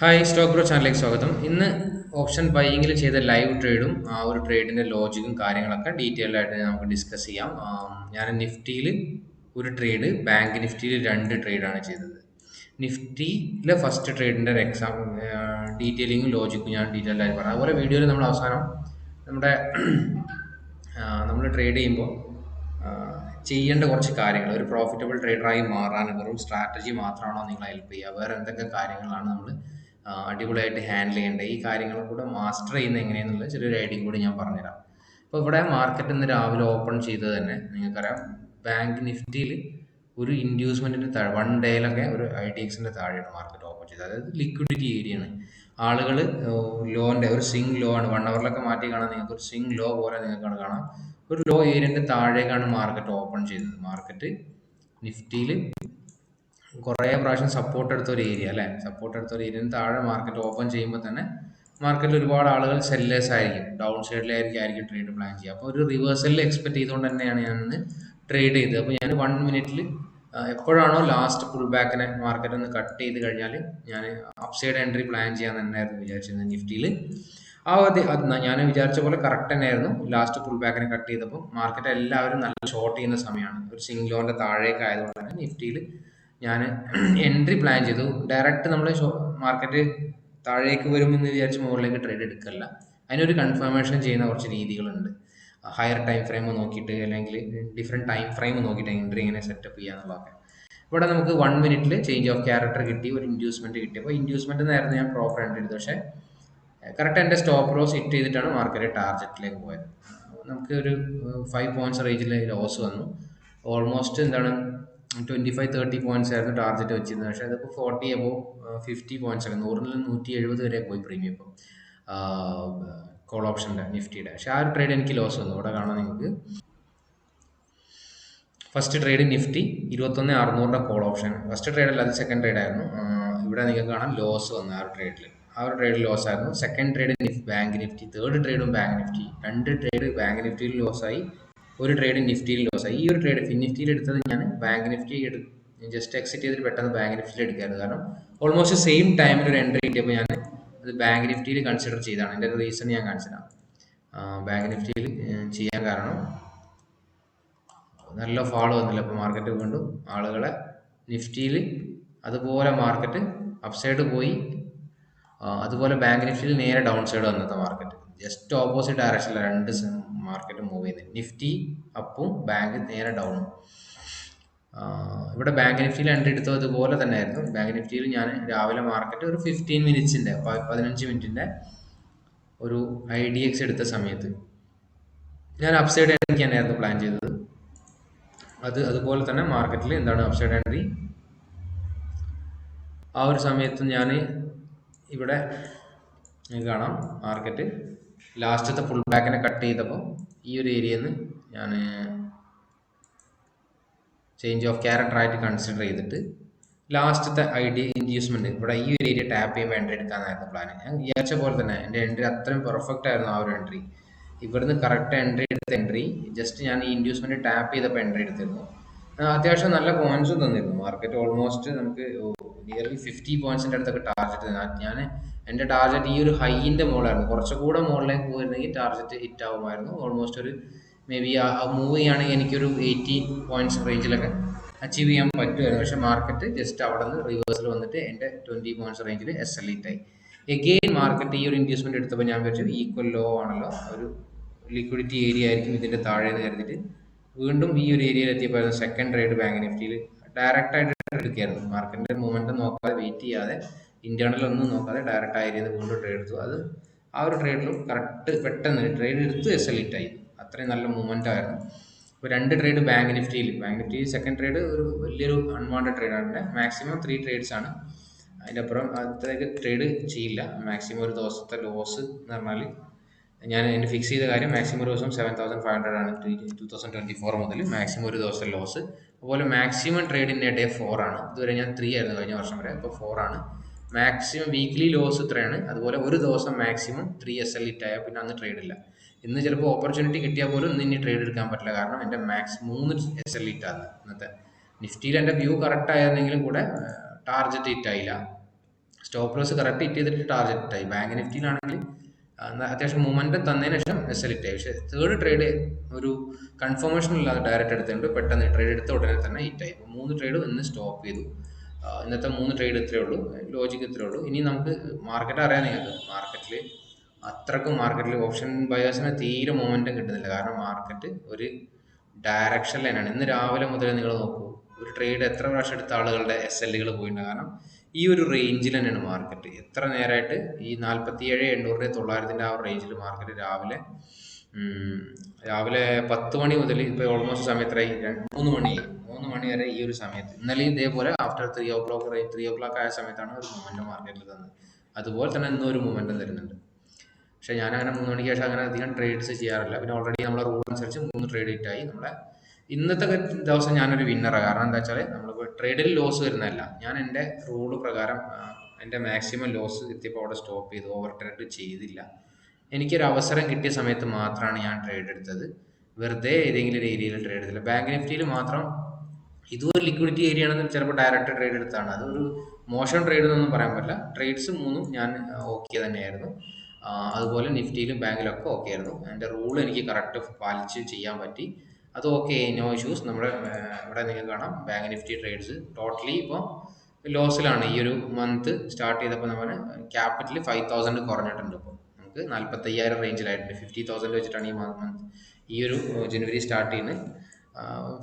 Hi stock bro ചാനലിലേക്ക് സ്വാഗതം. ഇന്ന് ഓപ്ഷൻ ബൈയിങ്ങിൽ ചെയ്ത ലൈവ് ട്രേഡും ആ ഒരു ട്രേഡിന്റെ ലോജിക്കും കാര്യങ്ങളൊക്കെ ഡീറ്റെയിൽ ആയിട്ട് നമുക്ക് ഡിസ്കസ് ചെയ്യാം. ഞാൻ നിഫ്റ്റിയിൽ ഒരു ട്രേഡ് ബാങ്ക് നിഫ്റ്റിയിൽ രണ്ട് ട്രേഡാണ് ചെയ്തത്. നിഫ്റ്റിയിലെ ഫസ്റ്റ് ട്രേഡിന്റെ ഒരു എക്സാം ഡീറ്റെയിലിങ്ങും ലോജിക്കും ഞാൻ ഡീറ്റെയിൽ ആയിട്ട് പറയാം. അതുപോലെ വീഡിയോയിൽ നമ്മൾ അവസാനം നമ്മുടെ നമ്മൾ ട്രേഡ് ചെയ്യുമ്പോൾ ചെയ്യേണ്ട കുറച്ച് കാര്യങ്ങൾ. ഒരു പ്രോഫിറ്റബിൾ ട്രേഡറായി മാറാൻ വെറും സ്ട്രാറ്റജി മാത്രമാണോ നിങ്ങളെ ഹെൽപ്പ് ചെയ്യുക? വേറെ എന്തൊക്കെ കാര്യങ്ങളാണ് നമ്മൾ അടിപൊളിയായിട്ട് ഹാൻഡിൽ ചെയ്യേണ്ടത് ഈ കാര്യങ്ങൾ കൂടെ മാസ്റ്റർ ചെയ്യുന്നത് എങ്ങനെയെന്നുള്ള ചെറിയൊരു ഐഡിയ കൂടി ഞാൻ പറഞ്ഞുതരാം. അപ്പോൾ ഇവിടെ മാർക്കറ്റ് ഇന്ന് രാവിലെ ഓപ്പൺ ചെയ്തത് തന്നെ നിങ്ങൾക്കറിയാം. ബാങ്ക് നിഫ്റ്റിയിൽ ഒരു ഇൻഡ്യൂസ്മെന്റിന്റെ താഴെ വൺ ഡേയിലൊക്കെ ഒരു ഐ ടി എക്സിന്റെ താഴെയാണ് മാർക്കറ്റ് ഓപ്പൺ ചെയ്തത്. അതായത് ലിക്വിഡിറ്റി ഏരിയ ആണ്. ആളുകൾ ലോന്റെ ഒരു സിംഗ് ലോ ആണ്. വൺ അവറിലൊക്കെ മാറ്റി കാണാൻ നിങ്ങൾക്ക് ഒരു സിംഗ് ലോ പോലെ നിങ്ങൾക്ക് കാണാം. ഒരു ലോ ഏരിയന്റെ താഴേക്കാണ് മാർക്കറ്റ് ഓപ്പൺ ചെയ്തത്. മാർക്കറ്റ് നിഫ്റ്റിയിൽ കുറേ പ്രാവശ്യം സപ്പോർട്ട് എടുത്ത ഒരു ഏരിയ അല്ലേ? സപ്പോർട്ട് എടുത്ത ഒരു ഏരിയന് താഴെ മാർക്കറ്റ് ഓപ്പൺ ചെയ്യുമ്പോൾ തന്നെ മാർക്കറ്റിൽ ഒരുപാട് ആളുകൾ സെല്ലേഴ്സ് ആയിരിക്കും. ഡൗൺ സൈഡിലായിരിക്കും ആയിരിക്കും ട്രേഡ് പ്ലാൻ ചെയ്യുക. അപ്പോൾ ഒരു റിവേഴ്സലിൽ എക്സ്പെക്ട് ചെയ്തുകൊണ്ട് തന്നെയാണ് ഞാൻ ഇന്ന് ട്രേഡ് ചെയ്തത്. അപ്പോൾ ഞാൻ വൺ മിനിറ്റിൽ എപ്പോഴാണോ ലാസ്റ്റ് പുൾ ബാക്കിനെ മാർക്കറ്റ് ഒന്ന് കട്ട് ചെയ്ത് കഴിഞ്ഞാൽ ഞാൻ അപ്സൈഡ് എൻട്രി പ്ലാൻ ചെയ്യാൻ തന്നെയായിരുന്നു വിചാരിച്ചിരുന്നത് നിഫ്റ്റിയിൽ ആ അതെ അത് ഞാൻ വിചാരിച്ച പോലെ കറക്റ്റ് തന്നെയായിരുന്നു. ലാസ്റ്റ് പുൾ ബാക്കിനെ കട്ട് ചെയ്തപ്പോൾ മാർക്കറ്റ് എല്ലാവരും നല്ല ഷോർട്ട് ചെയ്യുന്ന സമയമാണ്. ഒരു സിംഗ് ലോന്റെ താഴേക്ക് ആയതുകൊണ്ട് തന്നെ നിഫ്റ്റിയിൽ ഞാൻ എൻട്രി പ്ലാൻ ചെയ്തു. ഡയറക്റ്റ് നമ്മൾ മാർക്കറ്റ് താഴേക്ക് വരുമെന്ന് വിചാരിച്ച് മുകളിലേക്ക് ട്രേഡ് എടുക്കല്ല. അതിനൊരു കൺഫർമേഷൻ ചെയ്യുന്ന കുറച്ച് രീതികളുണ്ട്. ഹയർ ടൈം ഫ്രെയിം നോക്കിയിട്ട് അല്ലെങ്കിൽ ഡിഫറെന്റ് ടൈം ഫ്രെയിം നോക്കിയിട്ട് എൻട്രി ഇങ്ങനെ സെറ്റപ്പ് ചെയ്യാന്നുള്ളതൊക്കെ ഇവിടെ നമുക്ക് വൺ മിനിറ്റിൽ ചേഞ്ച് ഓഫ് ക്യാരക്ടർ കിട്ടി ഒരു ഇൻഡ്യൂസ്മെന്റ് കിട്ടി. അപ്പോൾ ഇൻഡ്യൂസ്മെന്റ് എന്നായിരുന്നു ഞാൻ എൻട്രി ചെയ്തു പക്ഷേ കറക്റ്റ് എന്റെ സ്റ്റോപ്പ് ലോസ് ഹിറ്റ് ചെയ്തിട്ടാണ് മാർക്കറ്റ് ടാർഗറ്റിലേക്ക് പോയത്. നമുക്ക് ഒരു ഫൈവ് പോയിന്റ്സ് റേഞ്ചിൽ ലോസ് വന്നു. ഓൾമോസ്റ്റ് എന്താണ് ട്വന്റി ഫൈവ് തേർട്ടി പോയിന്റ്സ് ആയിരുന്നു ടാർഗറ്റ് വെച്ചിരുന്നത്. പക്ഷേ അതിപ്പോൾ ഫോർട്ടി അബോ ഫിഫ്റ്റി പോയിന്റ്സ് ആണ് നൂറിൽ നിന്ന് നൂറ്റി എഴുപത് വരെ പോയി പ്രീമിയം ഇപ്പം. കോൾ ഓപ്ഷന്റെ നിഫ്റ്റിയുടെ. പക്ഷേ ആ ഒരു ട്രേഡ് എനിക്ക് ലോസ് വന്നു. ഇവിടെ കാണാൻ നിങ്ങൾക്ക്. ഫസ്റ്റ് ട്രേഡ് നിഫ്റ്റി ഇരുപത്തൊന്ന് അറുന്നൂറിന്റെ കോൾ ഓപ്ഷൻ ഫസ്റ്റ് ട്രേഡ് അല്ല അത് സെക്കൻഡ് ട്രേഡ് ആയിരുന്നു. ഇവിടെ നിങ്ങൾക്ക് കാണാം ലോസ് വന്നു ആ ഒരു ട്രേഡിൽ ആ ഒരു ട്രേഡ് ലോസ് ആയിരുന്നു. Second trade bank Nifty. Third ട്രേഡും bank Nifty. രണ്ട് ട്രേഡ് ബാങ്ക് നിഫ്റ്റിയിൽ ലോസായി ഒരു ട്രേഡ് നിഫ്റ്റിയിൽ ലോസ് ആയി. ഈ ഒരു ട്രേഡ് നിഫ്റ്റിയിൽ എടുത്തത് ഞാൻ ബാങ്ക് നിഫ്റ്റി ജസ്റ്റ് എക്സിറ്റ് ചെയ്തിട്ട് പെട്ടെന്ന് ബാങ്ക് നിഫ്റ്റിയിൽ എടുക്കായിരുന്നു. കാരണം ഓൾമോസ്റ്റ് സെയിം ടൈമിൽ ഒരു എൻട്രി കിട്ടിയപ്പോൾ ഞാൻ അത് ബാങ്ക് നിഫ്റ്റിയിൽ കൺസിഡർ ചെയ്താണ് എന്റെ ഒരു റീസൺ ഞാൻ കാണിച്ചതാണ് ബാങ്ക് നിഫ്റ്റിയിൽ ചെയ്യാൻ കാരണം നല്ല ഫോളോ വന്നില്ല. അപ്പോൾ മാർക്കറ്റ് വീണ്ടും ആളുകളെ നിഫ്റ്റിയിൽ അതുപോലെ മാർക്കറ്റ് അപ്സൈഡ് പോയി. അതുപോലെ ബാങ്ക് നിഫ്റ്റിയിൽ നേരെ ഡൗൺ സൈഡ് വന്നത്തെ മാർക്കറ്റ് ജസ്റ്റ് ഓപ്പോസിറ്റ് ഡയറക്ഷനിലാണ് രണ്ട് മാർക്കറ്റ് മൂവ് ചെയ്യുന്നത് നിഫ്റ്റി അപ്പും ബാങ്ക് നേരെ ഡൗണും ഇവിടെ ബാങ്ക് നിഫ്റ്റിയിൽ എൻട്രി എടുത്തത് അതുപോലെ തന്നെ ആയിരുന്നു ബാങ്ക് നിഫ്റ്റിയിൽ ഞാൻ രാവിലെ മാർക്കറ്റ് ഒരു ഫിഫ്റ്റീൻ മിനിറ്റ്സിന്റെ പതിനഞ്ച് മിനിറ്റിന്റെ ഒരു ഐ ഡി എക്സ് എടുത്ത സമയത്ത്. ഞാൻ അപ്സൈഡ് എൻട്രി തന്നെയായിരുന്നു പ്ലാൻ ചെയ്തത്. അത് അതുപോലെ തന്നെ മാർക്കറ്റിൽ എന്താണ് അപ്സൈഡ് എൻട്രി ആ ഒരു സമയത്ത് ഞാൻ ഇവിടെ കാണാം മാർക്കറ്റ് ലാസ്റ്റത്തെ ഫുൾ ബാക്കിനെ കട്ട് ചെയ്തപ്പോൾ ഈ ഒരു ഏരിയയിൽ നിന്ന് ഞാൻ ചേഞ്ച് ഓഫ് ക്യാരക്ടർ ആയിട്ട് കൺസിഡർ ചെയ്തിട്ട് ലാസ്റ്റത്തെ ഐ ഡി ഇൻഡ്യൂസ്മെന്റ് ഇവിടെ ഈ ഒരു ഏരിയ ടാപ്പ് ചെയ്യുമ്പോൾ എൻട്രി എടുക്കാനായിരുന്നു പ്ലാൻ ഞാൻ വിചാരിച്ച പോലെ തന്നെ എന്റെ എൻട്രി അത്രയും പെർഫെക്റ്റ് ആയിരുന്നു ആ ഒരു എൻട്രി ഇവിടുന്ന് കറക്റ്റ് എൻട്രി എടുത്ത എൻട്രി ജസ്റ്റ് ഞാൻ ഈ ഇൻഡ്യൂസ്മെന്റ് ടാപ്പ് ചെയ്തപ്പോൾ എൻട്രി എടുത്തിരുന്നു. ആ, അത്യാവശ്യം നല്ല പോയിന്റ്സ് തന്നിരുന്നു. മാർക്കറ്റ് ഓൾമോസ്റ്റ് നമുക്ക് നിയർലി ഫിഫ്റ്റി പോയിന്റ്സിന്റെ അടുത്തൊക്കെ ടാർഗറ്റ് ഞാൻ എന്റെ ടാർഗറ്റ് ഈ ഒരു ഹൈന്റെ മുകളിലായിരുന്നു കുറച്ചുകൂടെ മുകളിലേക്ക് പോയിരുന്നെങ്കിൽ ടാർഗറ്റ് ഹിറ്റ് ആകുമായിരുന്നു ഓൾമോസ്റ്റ് ഒരു മേ ബി മൂവ് ചെയ്യുകയാണെങ്കിൽ എനിക്കൊരു എയ്റ്റി പോയിന്റ്സ് റേഞ്ചിലൊക്കെ അച്ചീവ് ചെയ്യാൻ പറ്റുമായിരുന്നു. പക്ഷെ മാർക്കറ്റ് ജസ്റ്റ് അവിടെ നിന്ന് റിവേഴ്സിൽ വന്നിട്ട് എന്റെ ട്വന്റി പോയിന്റ്സ് റേഞ്ചിൽ എസ് എൽ ആയി എഗെയിൻ മാർക്കറ്റ് ഈ ഒരു ഇൻഡ്യൂസ്മെന്റ് എടുത്തപ്പോൾ ഞാൻ വിചാരിച്ചു ഈക്വൽ ലോ ആണല്ലോ. ഒരു ലിക്വിഡിറ്റി ഏരിയ ആയിരിക്കും ഇതിന്റെ താഴെ എന്ന് കരുതിയിട്ട് വീണ്ടും ഈ ഒരു ഏരിയയിൽ എത്തിയപ്പോൾ സെക്കൻഡ് ട്രേഡ് ബാങ്ക് നിഫ്റ്റിയിൽ ഡയറക്റ്റ് ആയിട്ട് എടുക്കുകയായിരുന്നു. മാർക്കറ്റിന്റെ മൂവ്മെന്റ് നോക്കാതെ വെയിറ്റ് ചെയ്യാതെ ഇന്റേണൽ ഒന്നും നോക്കാതെ ഡയറക്റ്റ് ആ ഏരിയയിൽ വീണ്ടും ട്രേഡ് എടുത്തു. അത് ആ ഒരു ട്രേഡിലും കറക്റ്റ് പെട്ടെന്ന് ട്രേഡ് എടുത്ത് എസ് എൽ ആയി. അത്രയും നല്ല മൂവ്മെന്റ് ആയിരുന്നു. ഇപ്പോൾ രണ്ട് ട്രേഡ് ബാങ്ക് നിഫ്റ്റിയിൽ ബാങ്ക് നിഫ്റ്റി സെക്കൻഡ് ട്രേഡ് ഒരു വലിയൊരു അൺവാണ്ടഡ് ട്രേഡാണ് മാക്സിമം ത്രീ ട്രേഡ്സ് ആണ്. അതിന്റെ അപ്പുറം അത്രയ്ക്ക് ട്രേഡ് ചെയ്യില്ല. മാക്സിമം ഒരു ദിവസത്തെ ലോസ് എന്ന് പറഞ്ഞാൽ ഞാൻ എന്റെ ഫിക്സ് ചെയ്ത കാര്യം മാക്സിമം ഒരു ദിവസം സെവൻ തൗസൻഡ് ഫൈവ് ഹൺഡ്രഡ് ആണ്. ടു തൗസൻഡ് ട്വന്റി ഫോർ മുതൽ മാക്സിമം ഒരു ദിവസം ലോസ് അതുപോലെ maximum trade in a day four ആണ്. ഇതുവരെ ഞാൻ ത്രീ ആയിരുന്നു കഴിഞ്ഞ വർഷം വരെ. ഇപ്പോൾ ഫോർ ആണ്. മാക്സിമം വീക്ക്ലി ലോസ് ഇത്രയാണ്. അതുപോലെ ഒരു ദിവസം maximum three S L hit ആയാൽ പിന്നെ അന്ന് ട്രേഡ് ഇല്ല. ഇന്ന് ചിലപ്പോൾ ഓപ്പർച്യൂണിറ്റി കിട്ടിയാൽ പോലും ഇന്ന് ഇനി ട്രേഡ് എടുക്കാൻ പറ്റില്ല. കാരണം എന്റെ മാക്സ് മൂന്ന് എസ് എൽ ഇറ്റ് ആണ് ഇന്നത്തെ. നിഫ്റ്റിയിൽ എന്റെ വ്യൂ കറക്റ്റ് ആയിരുന്നെങ്കിലും കൂടെ ടാർജറ്റ് ഇറ്റ് ആയില്ല സ്റ്റോപ്പ് ലോസ് കറക്റ്റ് ഇറ്റ് ചെയ്തിട്ട് ടാർഗറ്റ് ആയി ബാങ്ക് നിഫ്റ്റിയിലാണെങ്കിൽ അത്യാവശ്യം മൂവ്മെന്റ് തന്നതിന് ശേഷം എൽ ഇട്ടായി പക്ഷേ തേർഡ് ട്രേഡ് ഒരു കൺഫർമേഷൻ ഇല്ലാതെ ഡയറക്റ്റ് എടുത്തുകൊണ്ട് പെട്ടെന്ന് ട്രേഡ് എടുത്ത ഉടനെ തന്നെ ഹിറ്റായി അപ്പോൾ മൂന്ന് ട്രേഡ് ഇന്ന് സ്റ്റോപ്പ് ചെയ്തു. ഇന്നത്തെ മൂന്ന് ട്രേഡ് ഇത്രയേ ഉള്ളൂ. ലോജിക്ക് ഇത്രയേ ഉള്ളൂ. ഇനി നമുക്ക് മാർക്കറ്റ് അറിയാൻ നിങ്ങൾക്ക്. മാർക്കറ്റിൽ അത്രക്കും മാർക്കറ്റിൽ ഓപ്ഷൻ ബയേഴ്സിന് തീരെ മൊമെന്റം കിട്ടുന്നില്ല. കാരണം മാർക്കറ്റ് ഒരു ഡയറക്ഷൻ ലൈനാണ് ഇന്ന് രാവിലെ മുതൽ നിങ്ങൾ നോക്കൂ. ഒരു ട്രേഡ് എത്ര പ്രാവശ്യം എടുത്ത ആളുകളുടെ എസ് എല്ലുകൾ പോയിട്ടുണ്ട്. കാരണം ഈ ഒരു റേഞ്ചിൽ തന്നെയാണ് മാർക്കറ്റ് എത്ര നേരമായിട്ട് ഈ നാൽപ്പത്തി ഏഴ് എണ്ണൂറിന്റെ തൊള്ളായിരത്തിന്റെ ആ ഒരു റേഞ്ചിൽ മാർക്കറ്റ് രാവിലെ രാവിലെ പത്ത് മണി മുതൽ ഇപ്പോൾ ഓൾമോസ്റ്റ് സമയത്തായി മൂന്ന് മണി മൂന്ന് മണി വരെ ഈ ഒരു സമയത്ത്. ഇന്നലെ ഇതേപോലെ after three o'clock three o'clock ആയ സമയത്താണ് ഒരു മൂമെന്റ് മാർക്കറ്റിൽ തന്നത്. അതുപോലെ തന്നെ ഇന്നും ഒരു മൊമെന്റം തരുന്നുണ്ട്. പക്ഷേ ഞാൻ അങ്ങനെ മൂന്ന് മണിക്ക് ശേഷം അങ്ങനെ അധികം ട്രേഡ്സ് ചെയ്യാറില്ല. പിന്നെ ഓൾറെഡി നമ്മളെ റൂൾ അനുസരിച്ച് മൂന്ന് ട്രേഡ് ഇട്ടായി നമ്മളെ ഇന്നത്തെ ദിവസം ഞാനൊരു വിന്നറാണ് കാരണം എന്താ വെച്ചാൽ നമ്മൾ ട്രേഡിൽ ലോസ് വരുന്നതല്ല. ഞാൻ എന്റെ റൂൾ പ്രകാരം എന്റെ മാക്സിമം ലോസ് എത്തിയപ്പോൾ അവിടെ സ്റ്റോപ്പ് ചെയ്തു. ഓവർ ട്രേഡ് ചെയ്തില്ല. എനിക്കൊരു അവസരം കിട്ടിയ സമയത്ത് മാത്രമാണ് ഞാൻ ട്രേഡ് എടുത്തത്. വെറുതെ ഏതെങ്കിലും ഒരു ഏരിയയിൽ ട്രേഡ് ചെയ്തില്ല. ബാങ്ക് നിഫ്റ്റിയിൽ മാത്രം ഇതൊരു ലിക്വിഡിറ്റി ഏരിയ ആണെന്ന് ചിലപ്പോൾ ഡയറക്റ്റ് ട്രേഡ് എടുത്താണ്. അതൊരു മോശം ട്രേഡ് എന്നൊന്നും പറയാൻ പറ്റില്ല. ട്രേഡ്സ് മൂന്നും ഞാൻ ഓക്കെ തന്നെയായിരുന്നു. അതുപോലെ നിഫ്റ്റിയിലും ബാങ്കിലും ഒക്കെ ഓക്കെ ആയിരുന്നു. എന്റെ റൂൾ എനിക്ക് കറക്റ്റ് പാലിച്ച് ചെയ്യാൻ പറ്റി. അത് ഓക്കെ നോ ഇഷ്യൂസ് നമ്മുടെ ഇവിടെ നിങ്ങൾക്ക് കാണാം. ബാങ്ക് നിഫ്റ്റി ട്രേഡ്സ് ടോട്ടലി ഇപ്പോൾ ലോസിലാണ് ഈ ഒരു മന്ത് സ്റ്റാർട്ട് ചെയ്തപ്പോൾ നമ്മൾ ക്യാപിറ്റൽ ഫൈവ് തൗസൻഡ് കുറഞ്ഞിട്ടുണ്ട് ഇപ്പോൾ നമുക്ക് നാൽപ്പത്തയ്യായിരം റേഞ്ചിലായിട്ടുണ്ട് ഫിഫ്റ്റി തൗസൻഡ് വെച്ചിട്ടാണ് ഈ മന്ത് ഈ ഒരു ജനുവരി സ്റ്റാർട്ട് ചെയ്യുന്നത്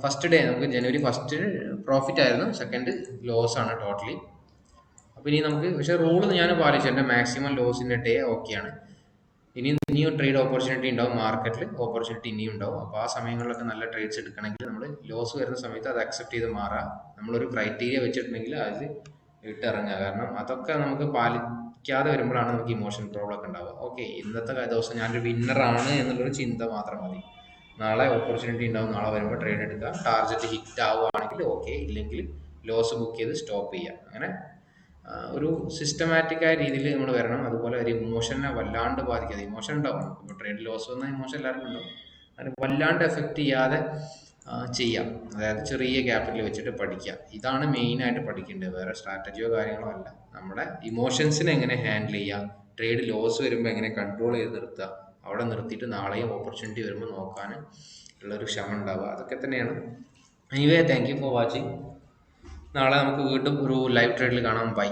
ഫസ്റ്റ് ഡേ നമുക്ക് ജനുവരി ഫസ്റ്റ് പ്രോഫിറ്റ് ആയിരുന്നു. സെക്കൻഡ് ലോസ് ആണ് ടോട്ടലി അപ്പോൾ ഇനി നമുക്ക് പക്ഷേ റൂൾ ഞാൻ പാലിച്ചു. എന്റെ മാക്സിമം ലോസിന്റെ ഡേ ഓക്കെയാണ് ഇനി ഇനിയും ട്രേഡ് ഓപ്പർച്യൂണിറ്റി ഉണ്ടാവും മാർക്കറ്റിൽ ഓപ്പർച്യൂണിറ്റി ഇനിയും ഉണ്ടാവും. അപ്പോൾ ആ സമയങ്ങളിലൊക്കെ നല്ല ട്രേഡ്സ് എടുക്കണമെങ്കിൽ നമ്മൾ ലോസ് വരുന്ന സമയത്ത് അത് അക്സെപ്റ്റ് ചെയ്ത് മാറാം. നമ്മളൊരു ക്രൈറ്റീരിയ വെച്ചിട്ടുണ്ടെങ്കിൽ അത് ഇട്ടിറങ്ങുക കാരണം അതൊക്കെ നമുക്ക് പാലിക്കാതെ വരുമ്പോഴാണ് നമുക്ക് ഇമോഷൻ പ്രോബ്ലം ഒക്കെ ഉണ്ടാവുക. ഓക്കെ ഇന്നത്തെ ദിവസം ഞാനൊരു വിന്നറാണ് എന്നുള്ളൊരു ചിന്ത മാത്രം മതി. നാളെ ഓപ്പർച്യൂണിറ്റി ഉണ്ടാവും നാളെ വരുമ്പോൾ ട്രേഡ് എടുക്കുക ടാർഗറ്റ് ഹിറ്റ് ആവുകയാണെങ്കിൽ ഓക്കെ ഇല്ലെങ്കിൽ ലോസ് ബുക്ക് ചെയ്ത് സ്റ്റോപ്പ് ചെയ്യുക അങ്ങനെ ഒരു സിസ്റ്റമാറ്റിക് ആയ രീതിയിൽ നമ്മൾ വരണം. അതുപോലെ ഒരു ഇമോഷനെ വല്ലാണ്ട് ബാധിക്കാതെ. ഇമോഷൻ ഉണ്ടാവും. ഇപ്പോൾ ട്രേഡ് ലോസ് വന്ന ഇമോഷൻ എല്ലാവർക്കും ഉണ്ടാവും. അത് വല്ലാണ്ട് എഫക്റ്റ് ചെയ്യാതെ ചെയ്യാം. അതായത് ചെറിയ ക്യാപിറ്റൽ വെച്ചിട്ട് പഠിക്കുക ഇതാണ് മെയിനായിട്ട് പഠിക്കേണ്ടത്. വേറെ സ്ട്രാറ്റജിയോ കാര്യങ്ങളോ അല്ല. നമ്മുടെ ഇമോഷൻസിനെ എങ്ങനെ ഹാൻഡിൽ ചെയ്യുക ട്രേഡ് ലോസ് വരുമ്പോൾ എങ്ങനെ കൺട്രോൾ ചെയ്ത് നിർത്തുക അവിടെ നിർത്തിയിട്ട് നാളെയും ഓപ്പർച്യൂണിറ്റി വരുമ്പോൾ നോക്കാൻ ഉള്ളൊരു ക്ഷമ ഉണ്ടാവുക. അതൊക്കെ തന്നെയാണ്. Anyway thank you for watching നാളെ നമുക്ക് വീണ്ടും ഒരു ലൈവ് ട്രേഡിൽ കാണാം. ബൈ